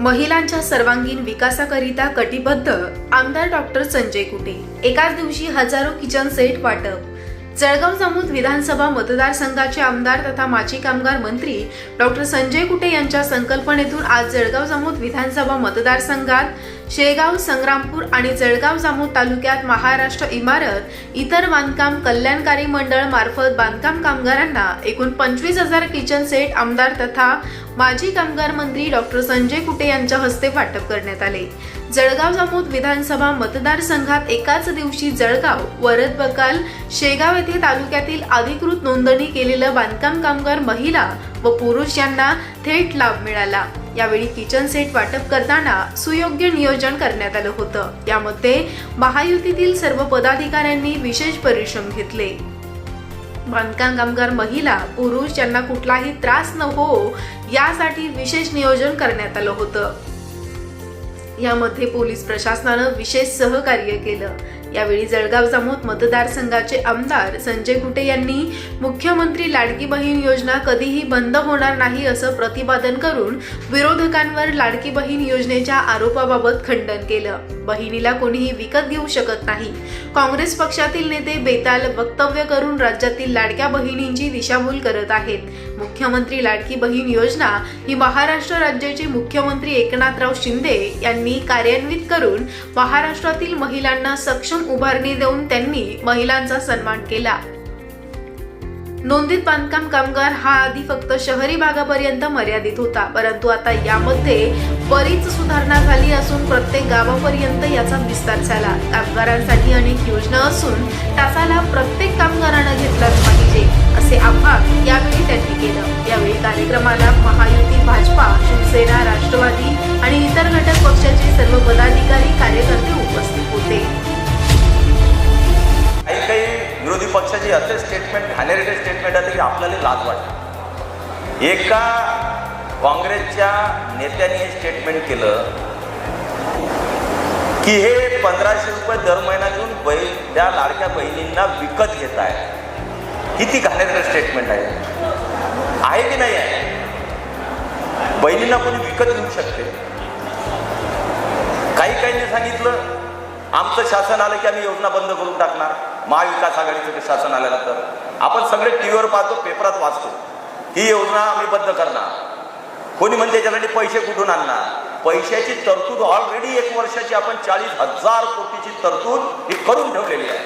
महिलांच्या सर्वांगीण विकासाकरिता कटिबद्ध आमदार डॉक्टर संजय कुटे. एकाच दिवशी हजारो किचन सेट वाटप. जळगाव जामोद विधानसभा मतदारसंघाचे आमदार तथा माजी कामगार मंत्री डॉक्टर संजय कुटे यांच्या संकल्पनेतून आज जळगाव जामोद विधानसभा मतदारसंघात शेगाव संग्रामपूर आणि जळगाव जामोद तालुक्यात महाराष्ट्र इमारत इतर बांधकाम कल्याणकारी मंडळ मार्फत बांधकाम कामगारांना एकूण पंचवीस हजार किचन सेट आमदार तथा माजी कामगार मंत्री डॉक्टर संजय कुटे यांच्या हस्ते वाटप करण्यात आले. जळगाव जामोद विधानसभा मतदारसंघात एकाच दिवशी जळगाव वरद बकाल शेगाव येथे तालुक्यातील अधिकृत नोंदणी केलेलं बांधकाम कामगार महिला व पुरुष यांना थेट लाभ मिळाला. यावेळी किचन सेट वाटप करताना सुयोग्य नियोजन करण्यात आलं होतं. यामध्ये महायुतीतील सर्व पदाधिकाऱ्यांनी विशेष परिश्रम घेतले. बांधकाम कामगार महिला पुरुष यांना कुठलाही त्रास न हो यासाठी विशेष नियोजन करण्यात आलं होतं. यामध्ये पोलीस प्रशासनानं विशेष सहकार्य केलं. यावेळी जळगाव जामोद मतदारसंघाचे आमदार संजय कुटे यांनी मुख्यमंत्री लाडकी बहीण योजना कधीही बंद होणार नाही असं प्रतिपादन करून विरोधकांवर लाडकी बहीण योजनेच्या आरोपाबाबत खंडन केलं. बहिणीला कोणीही विकत घेऊ शकत नाही. काँग्रेस पक्षातील नेते बेताल वक्तव्य करून राज्यातील लाडक्या बहिणींची दिशाभूल करत आहेत. मुख्यमंत्री लाडकी बहीण योजना ही महाराष्ट्र राज्याचे मुख्यमंत्री एकनाथराव शिंदे यांनी कार्यान्वित करून महाराष्ट्रातील महिलांना सक्षम उभारणी देऊन त्यांनी महिलांचा सन्मान केला. नोंदीत बांधकाम कामगार हा आधी फक्त शहरी भागापर्यंत मर्यादित होता परंतु आता यामध्ये बरीच सुधारणा झाली असून प्रत्येक गावापर्यंत याचा विस्तार झाला. कामगारांसाठी अनेक योजना असून त्याचा प्रत्येक कामगारानं घेतलाच पाहिजे असे आव्हान यावेळी त्यांनी केलं. यावेळी कार्यक्रमाला महायुती भाजपा शिवसेना राष्ट्रवादी पक्षाचे सर्व पदाधिकारी कार्यकर्ते उपस्थित होते. काही काही विरोधी पक्षाचे असे स्टेटमेंट घाणेरडे स्टेटमेंट आले की आपल्याला लाज वाटते. एका काँग्रेसच्या नेत्याने हे स्टेटमेंट केलं की हे पंधराशे रुपये दर महिना देऊन बहीण त्या लाडक्या बहिणींना विकत घेत आहे किती घाणेरडे स्टेटमेंट आहे? आहे की नाही आहे? बहिणींना कोणी विकत घेऊ शकते? काही काहींनी सांगितलं आमचं शासन आलं की आम्ही योजना बंद करून टाकणार. महाविकास आघाडीचं शासन आल्यानंतर. आपण सगळे टी व्हीवर पाहतो पेपरात वाचतो. ही योजना आम्ही बंद करणार. कोणी म्हणते याच्यासाठी पैसे कुठून आणणार? पैशाची तरतूद ऑलरेडी एक वर्षाची आपण चाळीस हजार कोटीची तरतूद ही करून ठेवलेली आहे.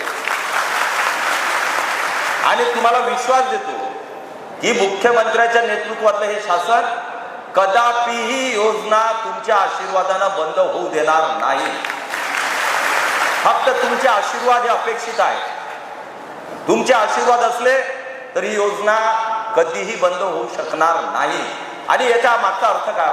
आणि तुम्हाला विश्वास देतो की मुख्यमंत्र्याच्या नेतृत्वातलं हे शासन कदापि ही योजना तुमच्या आशीर्वादानं बंद होऊ देणार नाही. फक्त तुमचे आशीर्वाद हे अपेक्षित आहे तुमचे आशीर्वाद असले तर ही योजना कधीही बंद होऊ शकणार नाही. आणि याचा मागचा अर्थ काय